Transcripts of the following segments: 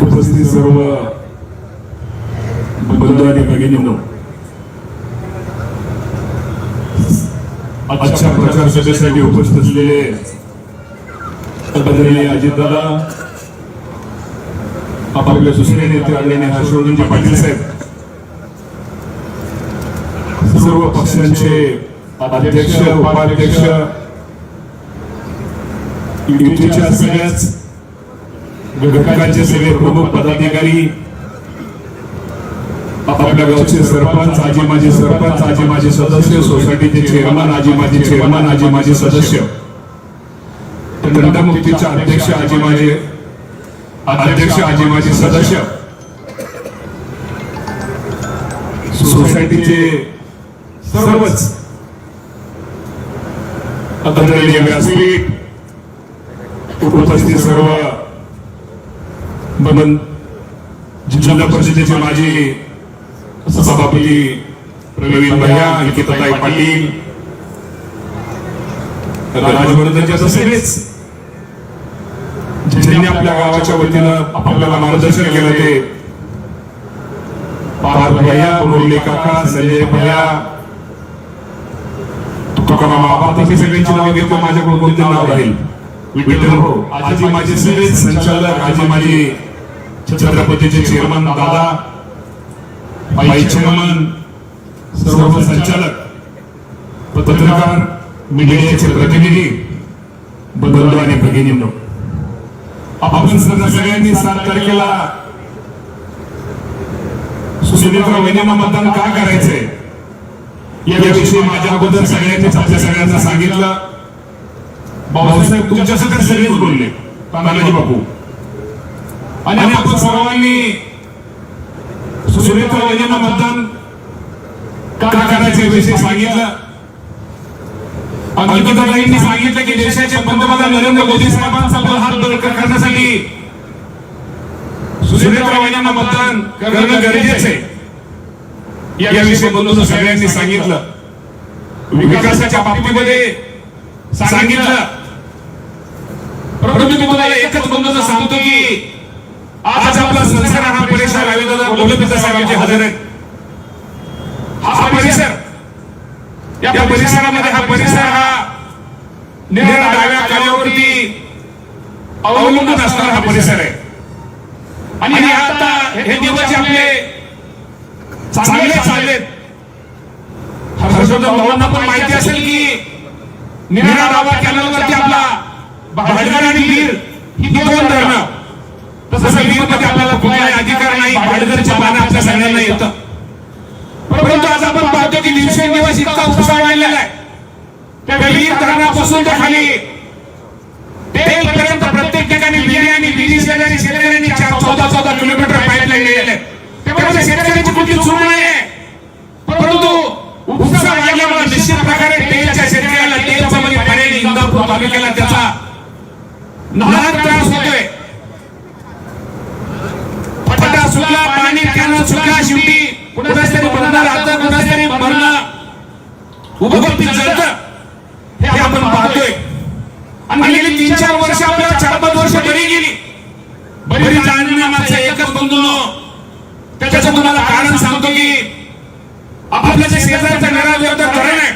उपस्थित सर्व बंधू आणि भगिनींनो आजच्या प्रचार सभेसाठी उपस्थित असलेले आदरणीय अजितदादा आपल्या दुसरे नेते आदरणीय हर्षवर्धनजी पाटील साहेब सर्व पक्षांचे अध्यक्ष उपाध्यक्ष युतीच्या सगळ्याच घटकांचे सगळे प्रमुख पदाधिकारी आपल्या गावचे सरपंच आजी माजी सरपंच आजी माझे सदस्य सोसायटीचे चेअरमन आजी माजी चेअरमन आजी माझे सदस्य. दंडमुक्तीचे अध्यक्ष आजी माझे अध्यक्ष आजी माझे सदस्य. सोसायटीचे सर्वच. आदरणीय व्यासपीठ उपस्थित सर्व बबन जिल्हा परिषदेचे माजी सभापती प्रवीण भैया अंकिताताई पाटील राजवर्धनच्या तसेच ज्यांनी आपल्या गावाच्या वतीनं आपल्याला मार्गदर्शन केलं ते पार भैया मुरली काका संजय भैया तुकाराम बाबा तशी सगळ्यांची नावं घेतो माझ्याकडून कोणते नाव राहील? विठ्ठल हो आजी माझे सगळे संचालक आजी माझी छत्रपतीचे चेअरमन दादा चेअरमन सर्व संचालक पत्रकार मीडियाचे प्रतिनिधी बंधू आणि भगिनींनो. आपण सगळ्यांनी सात तारखेला सुनेत्र वहिनींना मतदान का करायचंय? याविषयी माझ्या अगोदर सगळ्यांनीच आपल्या सगळ्यांना सांगितलं. भाऊसाहेब तुमच्या सगळेच बोलले. तानाजी बापू. आणि आपण सर्वांनी सुनीलराव वहिनींना मतदान का करायचं याविषयी सांगितलं? अंकिताताईंनी सांगितलं की देशाचे पंतप्रधान नरेंद्र मोदी साहेबांचा हात बळकट करण्यासाठी सुनीलराव वहिनींना मतदान करणं गरजेचं आहे. याविषयी बंधूंना सगळ्यांनी सांगितलं. विकासाच्या बाबतीमध्ये सांगितलं. परंतु मी तुम्हाला एकच बंधूंना सांगतो की आज आपला संसार हा परिसर आयुर्वेदा गोलपिता साहेबांचे हजर आहेत. हा परिसर या परिसरामध्ये हा परिसर हा निरा डाव्या कालावरती अवलंबून असणारा हा परिसर आहे. आणि आता हे दिवस आपले चांगले चाललेत. हर्षवर्धन भावांना पण माहिती असेल की निरा डावा कॅनलवरती आपला भाडगर आणि वीर ही दोन धरणं. आपल्याला कुठलाही अधिकार नाही भाडगरच्या पानं आपल्या सगळ्यांना येतं. परंतु आज आपण पाहतो की दिवसेंदिवस इतका उत्साह वाढलेला आहे. त्या वीर धरणापासून खाली प्रत्येक ठिकाणी विहिरी आणि विहिरी शेजारी शेतकऱ्यांनी चार चौदा चौदा किलोमीटर पाईपलाईन गेलेले त्यामुळे शेतकऱ्यांची कुठली चूक नाही परंतु उत्साह वाढल्यामुळे निश्चित प्रकारे तेलच्या शेतकऱ्याला तेलचा मध्ये इंदापूर तालुक्याला त्याचा नाहक त्रास होतोय. पीक जळतं हे आपण पाहतोय. आणि गेली तीन चार वर्ष आपल्याला चार पाच वर्ष बरी गेली. बरी जाणण्यामागचं एकच बंधून त्याच्याचं तुम्हाला कारण सांगतो की आपल्या जे शेजारचं निरा देवदर धरण आहे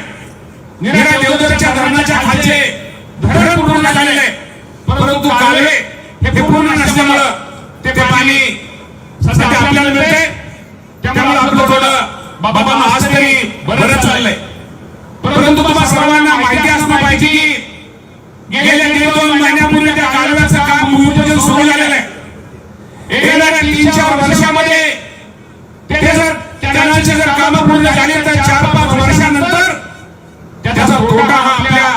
निरा देवदरच्या धरणाच्या खालचे धरण पूर्ण झालेले आहे परंतु कालवे हे पूर्ण नसल्यामुळं ते पाणी सध्या आपल्याला मिळते त्यामुळे आपलं थोडं बाबा आज तरी बरं चाललंय परंतु तुम्हाला सर्वांना माहिती असणं पाहिजे की गेल्या दीड दोन महिन्यापूर्वी त्या कालव्याचं काम भूमिपूजन सुरू झालेलं आहे येणाऱ्या तीन चार वर्षामध्ये ते जर कॅनलचे जर काम पूर्ण झाले तर चार पाच वर्षानंतर त्याचा तोटा हा आपल्या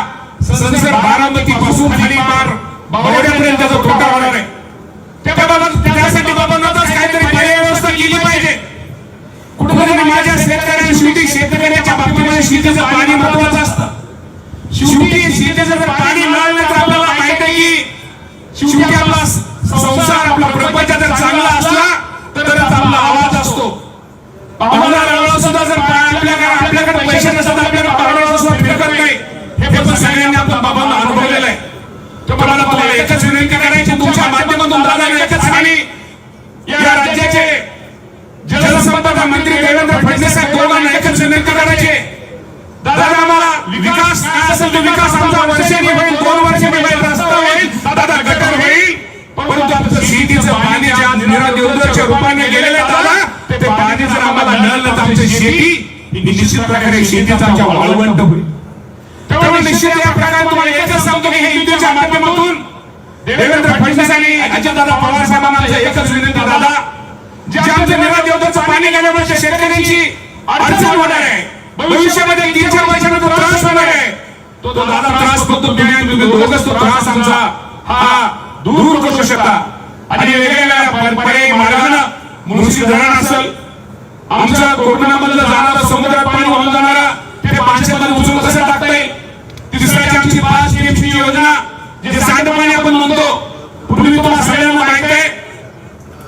संसद बारामती पासून खाली पार बावड्यापर्यंत त्याचा तोटा होणार आहे. त्यासाठी बाबांनाच काहीतरी पर्याय व्यवस्था केली पाहिजे. कुठेतरी माझ्या शेतकऱ्यांनी शेवटी शेतकऱ्याच्या बाबतीमध्ये शेतीचं पाणी महत्वाचं असतं. शेवटी शेतीचं जर पाणी मिळालं तर आपल्याला माहीत आहे की शेवटी आपला संसार आपला प्रपंच जर चांगला असला स्थानी या राज्याचे जलसंपदा मंत्री देवेंद्र फडणवीस साहेब दोघांना विकास असेल तो विकास आमचा वर्षांनी होईल दोन वर्षांनी रस्ता होईल दादा गटर होईल. परंतु आमचं शेतीचं पाणी ज्या निरादेवच्या रूपाने गेलेलं दादा ते पाणी जर आम्हाला मिळालं तर आमची शेती निश्चित प्रकारे शेतीचा आमच्या वाळवंट होईल. तेव्हा निश्चित या प्रकारे तुम्हाला एकच सांगतो की हे युद्धाच्या माध्यमातून देवेंद्र फडणवीस आणि अजितदादा पवार साहेबांना एकच विनंती दादा. जे आमचं निरा देवदाचं पाणी गेल्यामुळे शेतकऱ्यांची अडचण होणार आहे. भविष्यामध्ये तीन चार वर्षांना तो त्रास होणार आहे. तो दादा त्रास फक्त तुम्ही आणि तुम्ही दोघंच तो त्रास आमचा हा दूर करू शकता. आणि वेगवेगळ्या पर्यायी मार्गानं मुळशी धरण असेल आमच्या कोकणामधलं जाणारं समुद्रात पाणी वाहून जाणारा ते पाचशेमध्ये उचलून कसं टाकता येईल? तिसऱ्याची आमची पाच योजना जे सांडपाणी आपण म्हणतो पूर्वी तुम्हाला सगळ्यांना माहीत आहे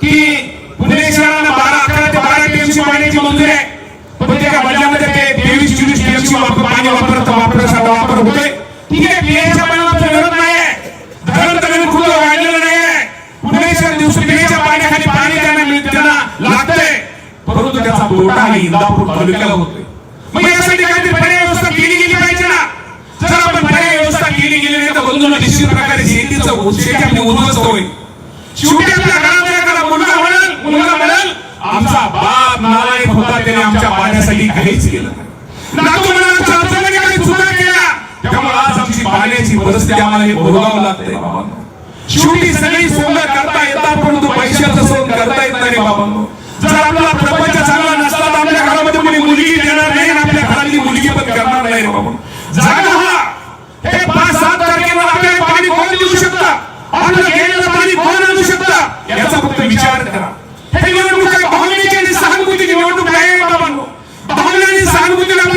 की पुणे शहराला बारा अकरा ते बारा टीएमसी पाण्याची मंजुरी आहे पण त्या बदल्यामध्ये ते तेवीस चोवीस टीएमसी वापर पाणी वापरत वापरण्यासाठी वापर होतोय. ठीक आहे पिण्याच्या पाण्याला विरोध नाही आहे धरण तरण खुलं वाढलेलं नाही आहे सर शहर दिवशी पिण्याच्या पाण्याखाली पाणी त्यांना मिळ- त्यांना लागतंय. परंतु त्याचा तोटा हा इंदापूर तालुक्याला होतोय. मग यासाठी काहीतरी पर्याय व्यवस्था केली गेली पाहिजे ना. जर आपण पर्याय व्यवस्था केली गेली नाही तर बंधूंना निश्चित प्रकारे शेतीचं शेती आपली उद्ध्वस्त होईल. शेवटी आपल्या घरामध्ये एखादा मुलगा म्हणाल मुलगा म्हणाल आमचा बाप नालायक होता त्याने आमच्या पाण्या पाण्यासाठी काहीच केलं त्यामुळे आज आमची पाण्याची परिस्थिती आम्हाला हे भोगावं शेवटी सगळी करता येतात परंतु पैशाचं करता येत नाही जर आपला प्रपंच चांगला नसला तर आपल्या घरामध्ये कोणी मुलगी देणार नाही आणि आपल्या घरातली मुलगी पण करणार नाही बाबा जागा हा. हे पाच सात तारखेला आपल्याला पाणी कोण देऊ शकता? आपलं गेलेलं पाणी कोण आणू शकता? याचा फक्त विचार करा. हे निवडणूक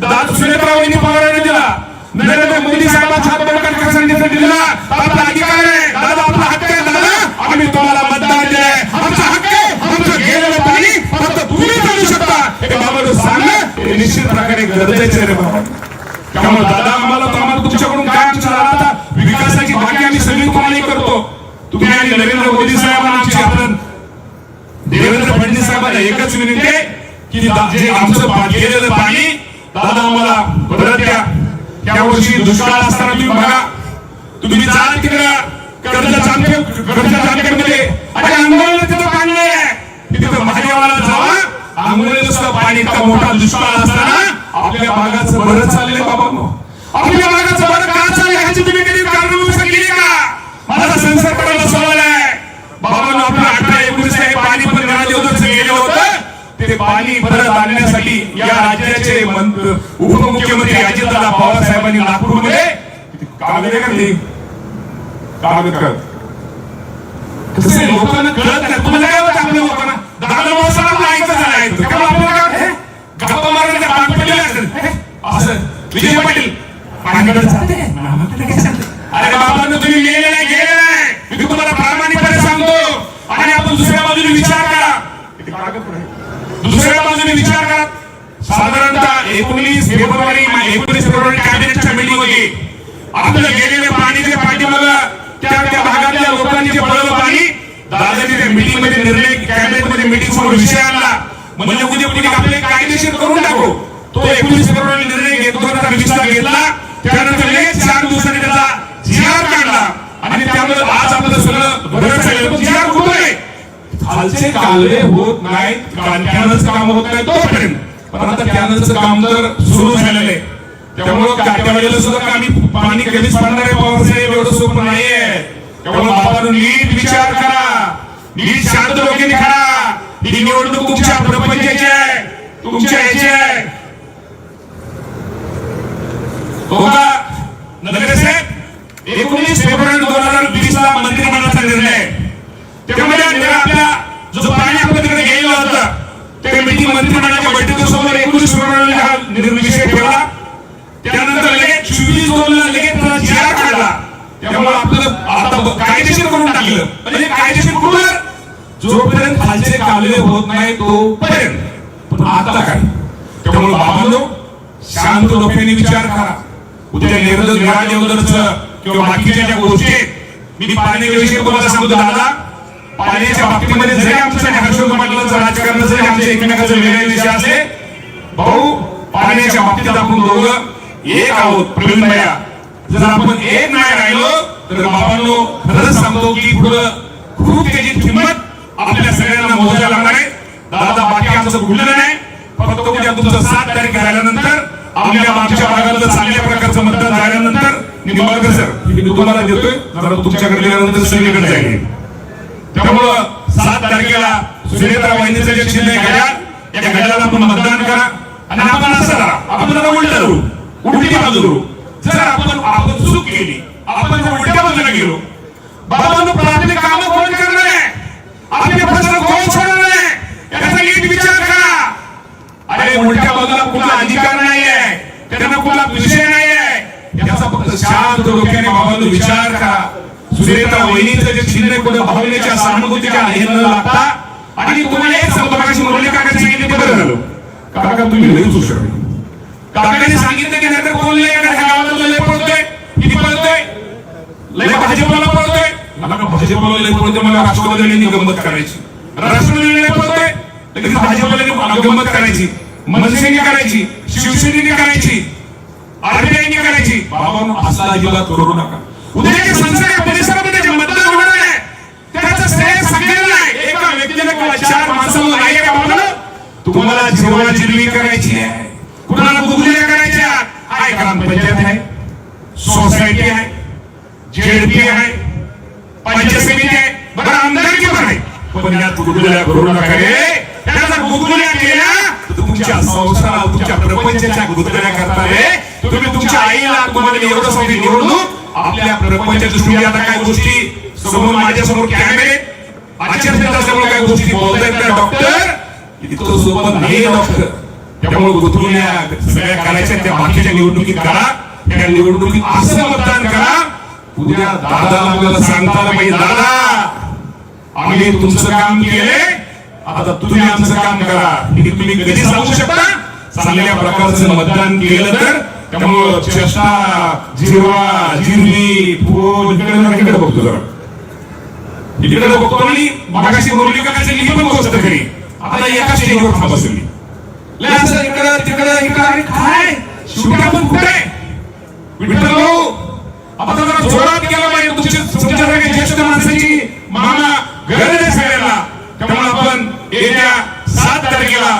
दादा सुनेत्राव यांनी पवारांनी दिला. नरेंद्र मोदी साहेबांचा हात बळकट करण्यासाठी जर दिला. आपला अधिकार आहे. दादा आपला हक्क आहे दादा. आम्ही तुम्हाला मतदान दिलंय आमचा हक्क आहे. आमचं गेलेलं पाणी फक्त तुम्ही चालू शकता. हे बाबा सांगणं हे निश्चित प्रकारे गरजेचे रे बाबा. त्यामुळे दादा आम्हाला आम्हाला तुमच्याकडून काय आमचं आता? विकासाची बाकी आम्ही सगळी तुम्हाला करतो. तुम्ही आणि नरेंद्र मोदी साहेबांची आपण देवेंद्र फडणवीस साहेबांना एकच विनंती आहे की जे आमचं गेलेलं पाणी दादा मला परत द्या. त्या वर्षी दुष्काळ असताना तुम्ही बघा. तुम्ही जा तिकडे. कर्ज जामखेड कर्ज जामखेडमध्ये. आणि तिथं पाणी नाही तिथं महादेवाला जावा. अंगोला सुद्धा पाणी इतका मोठा दुष्काळ असताना आपल्या भागाचं बरं चाललंय बाबा. आपल्या भागाचं बरं का चाललंय ह्याची तुम्ही कधी कारणव्यवस्था केली का? माझा संसार सवाल आहे. बाबांनो आपलं अठरा ते पाणी परत आणण्यासाठी या राज्याचे मंत्र- उपमुख्यमंत्री अजितदादा पवार साहेबांनी नागपूरमध्ये कागद करते. कागद करत. कसं आहे, लोकांना कळत नाही. तुम्हाला काय वाटतं आपल्या लोकांना? दादा माणसाला आपलं ऐकतं झालं ऐकतं का आपल्याला काय? गप्पा मारण्याच्या पाठ पडलेले असेल? असं. विजय पाटील. काय? अरे बाबांनो तुम्ही गेले नाही गेले नाही. मी तुम्हाला प्रामाणिकपणे सांगतो. आणि आपण दुसऱ्या बाजूने विचार करा. दुसऱ्या बाजूने विचार करा. साधारणतः एकोणीस फेब्रुवारी एकोणीस फेब्रुवारी कॅबिनेटच्या मीटिंग होती. आपलं गेलेले पाणी जे पाठीमाग त्या त्या भागातल्या लोकांनी जे पडलं पाणी. दादाजी त्या मीटिंगमध्ये निर्णय कॅबिनेटमध्ये मीटिंग समोर विषय आणला. म्हणजे उद्या उद्या आपले कायदेशीर करून टाकू. तो एकोणीस फेब्रुवारी निर्णय घेत दोन हजार वीस ला घेतला. त्यानंतर लगेच चार दिवसांनी त्याचा जीआर काढला. आणि त्यामुळे आज आपलं सगळं बरं झालं. जीआर खालचे कालवे होत नाहीत कॅनलचं काम होत नाही तोपर्यंत. पण आता कॅनलचं काम तर सुरू झालेलं आहे. त्यामुळं त्या सुद्धा आम्ही पाणी कधीच पडणार आहे पवार साहेब? एवढं सोपं नाहीये. त्यामुळे बाबा नीट विचार करा. नीट शांत डोक्याने करा ही निवडणूक तुमच्या प्रपंचाची आहे. तुमच्या याची आहे. हो का? नगरे साहेब एकोणीस फेब्रुवारी दोन हजार वीस ला मंत्रिमंडळाचा निर्णय त्यामध्ये आपला जो पाणी आपल्याकडे गेलेला होता त्या मिटिंग मंत्रिमंडळाच्या बैठकीसमोर एकोणीस फेब्रुवारीला हा निर्विषय ठेवला. त्यानंतर लगेच लगेच चार काढला. त्यामुळे आता कायदेशीर करून टाकलं. कायदेशीर कुठं जोपर्यंत खालचे कावलेले होत नाही तोपर्यंत. आता काय? त्यामुळे बाबांनो शांत डोक्याने विचार करा. उद्या निर्दोष घराच्या उदरच किंवा बाकीच्या ज्या गोष्टी मी पाण्याविषयी कोणाला सांगतो दादा. पाण्याच्या बाबतीमध्ये जरी आमचं आणि हर्षवर्धन पाटलांचं राजकारण जरी आमच्या एकमेकाचे वेगळे विषय असले भाऊ पाण्याच्या बाबतीत आपण दोघं एक आहोत. प्रवीण भैया जर आपण एक नाही राहिलो तर बाबांनो खरंच सांगतो की पुढं खूप त्याची किंमत आपल्या सगळ्यांना मोजायला लागणार आहे. दादा बाकी आमचं कुठलं नाही. फक्त उद्या तुमचं सात तारीख झाल्यानंतर आपल्या मागच्या भागातलं चांगल्या प्रकारचं मतदान झाल्यानंतर निंबाळकर सर मी तुम्हाला देतोय. जरा तुमच्याकडे गेल्यानंतर सगळीकडे जाईल. त्यामुळं सात तारखेला सुनेत्रा वहिनीचं जे चिन्ह आहे घड्याळ या घड्याला आपण मतदान करा. आणि आपण असं करा आपण जरा उलट करू उलटी बाजू करू जर आपण आपण चूक केली आपण जर उलट्या बाजूला गेलो बाबांनो प्राथमिक काम कोण करणार आहे? आपले प्रश्न कोण सोडणार आहे? याचा नीट विचार करा. अरे उलट्या बाजूला कुठला अधिकार नाहीये त्यांना कुठला विषय नाहीये. याचा फक्त शांत डोक्याने बाबांनो विचार करा. सुरेखा वहिनीचं जे चिन्ह आहे कुठं भावनेच्या सहानुभूतीच्या हे न लागता आणि तुम्हाला एक सांगतो मागाशी मुरली काकाने सांगितले बरं झालं. काका तुम्ही लई हुशार आहे. काकाने सांगितलं की नाहीतर कोण लय गावाला लय पळतोय? किती पळतोय? लय भाजपला पळतोय? मला का भाजपला लय पळतोय? मला राष्ट्रवादीने गंमत करायची. राष्ट्रवादीने लय पळतोय? लगेच भाजपला गंमत करायची. मनसेने करायची शिवसेनेने करायची आरबीआयने करायची. बाबा असं अजिबात करू नका. उद्याच्या संसदेच्या परिसरामध्ये जे मतदान होणार आहे त्याचं श्रेय सगळ्यांना आहे एका व्यक्तीला किंवा चार माणसाला नाही आहे का तुम्हाला जिरवा करायची आता गोष्टी समोर कॅमेरे गोष्टी बोलतायत डॉक्टर इतकं सोबत नाही डॉक्टर त्यामुळे सगळ्या करायच्या त्या बाकीच्या निवडणुकीत करा. त्या निवडणुकीत असं मतदान करा. उद्या दादा आपल्याला सांगता पाहिजे दादा आम्ही तुमचं काम केले आता तुम्ही आमचं काम करा. तुम्ही कधी सांगू शकता? चांगल्या प्रकारचं मतदान केलं तर. त्यामुळं चेष्टा जिरवा जिरवी पोट इकडे जरा इकडे बघतो जरा. इकडे बघतो आणि मगाशी मुरली काकाची ही पण गोष्ट खरी आता एका स्टेजवर थांब असेल. लय असं इकडं तिकडं इकडं अरे काय? शेवटी पण कुठे? विठ्ठल भाऊ आता जरा जोरात गेला पाहिजे तुमच्या तुमच्यासारख्या ज्येष्ठ माणसाची मामा गरज आहे सगळ्यांना. त्यामुळे आपण येत्या सात तारखेला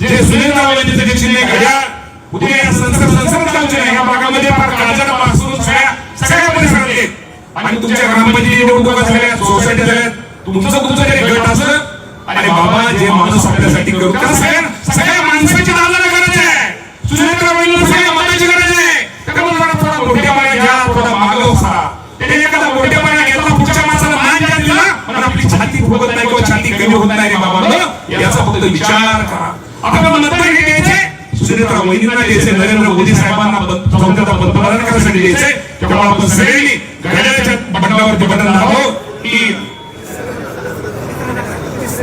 जे सुनील रावलांचे जे चिन्ह घड्याळ उद्या या संसद संसद या भागामध्ये फार काळजापासून सगळ्या सगळ्या परिसरात आणि तुमच्या ग्रामपंचायती निवडणुका झाल्या सोसायटी झाल्या तुमचं तुमचं जे गट असलं आणि बाबा जे माणूस आपल्यासाठी करू त्या सगळ्या सगळ्या माणसाची दादाला गरज आहे. सुनेत्रा वहिनीला सगळ्या मताची गरज आहे. त्यामुळे जरा थोडा मोठ्या पाण्यात घ्या थोडा मागं बसा. त्याने एखादा मोठ्या पाण्यात घेतला पुढच्या माणसाला मान द्या दिला पण आपली छाती फुगत नाही किंवा छाती कमी होत नाही रे बाबा. याचा फक्त विचार करा. आपण मतदान हे द्यायचे सुनेत्रा द्यायचे नरेंद्र मोदी साहेबांना चौथ्याचा पंतप्रधान करण्यासाठी द्यायचे त्यामुळे आपण सगळ्यांनी घड्याळ्याच्या बटनावरती बटन दाबो की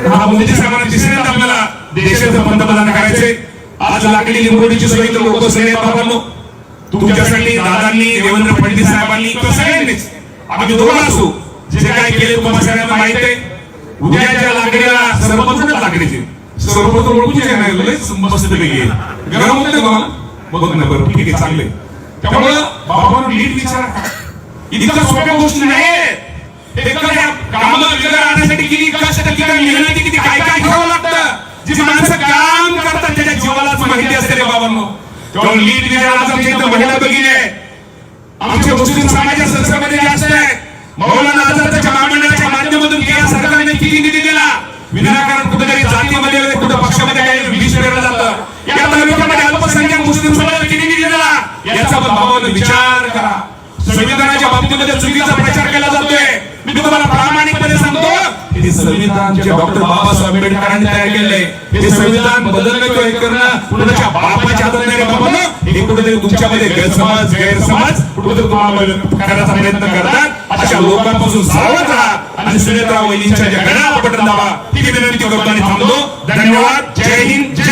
हा मोदी साहेबांना तिसऱ्यांदा आपल्याला देशाचं पंतप्रधान करायचे आज लागली लिंबोडीची सोय तर लोक सगळे बाबांनो तुमच्यासाठी दादांनी देवेंद्र फडणवीस साहेबांनी किंवा सगळ्यांनीच आम्ही दोघं असू जे काय केले तुम्हाला सगळ्यांना माहीत आहे. उद्याच्या लागणीला सर्वप्रथम लागणीचे सर्वप्रथम ओळखूचे नाही लय मस्त पैकी आहे. गरम होते तुम्हाला बघ ना बरं ठीक आहे चांगले त्यामुळं बाबांनो नीट विचार. इतक्या सोप्या गोष्टी नाही एखाद्या कामाला वेगळं आणण्यासाठी किती कष्ट किती मेहनती किती काय काय करावं लागतं? जी माणसं काम करतात त्याच्या जीवालाच माहिती असते रे बाबांनो. तेव्हा नीट विचार आज आमच्या इथं महिला भगिनी आहे आमच्या मुस्लिम समाजाच्या संस्थेमध्ये जास्त आहे मौलाना आझादच्या महामंडळाच्या माध्यमातून केंद्र सरकारने किती निधी दिला? विनाकारण कुठेतरी जातीमध्ये कुठं पक्षामध्ये विष पेरलं जातं. या तालुक्यामध्ये अल्पसंख्याक मुस्लिम समाजाला किती निधी दिला याचा पण भावाने विचार करा संविधानाच्या चुकीचा प्रचार केला जातोय. मी तुम्हाला प्रामाणिकपणे सांगतो हे संविधान जे डॉक्टर बाबासाहेब आंबेडकरांनी तयार केले हे संविधान बदलणं किंवा हे करणं कुणाच्या बापाच्या हातात नाही बाबा हे कुठेतरी तुमच्यामध्ये गैरसमज गैरसमज कुठेतरी तुम्हाला करायचा प्रयत्न करतात. अशा लोकांपासून सावध राहा आणि सुनेत्रा वहिनींच्या ज्या गणा बटन दाबा ही विनंती करतो आणि थांबतो. धन्यवाद. जय हिंद. जय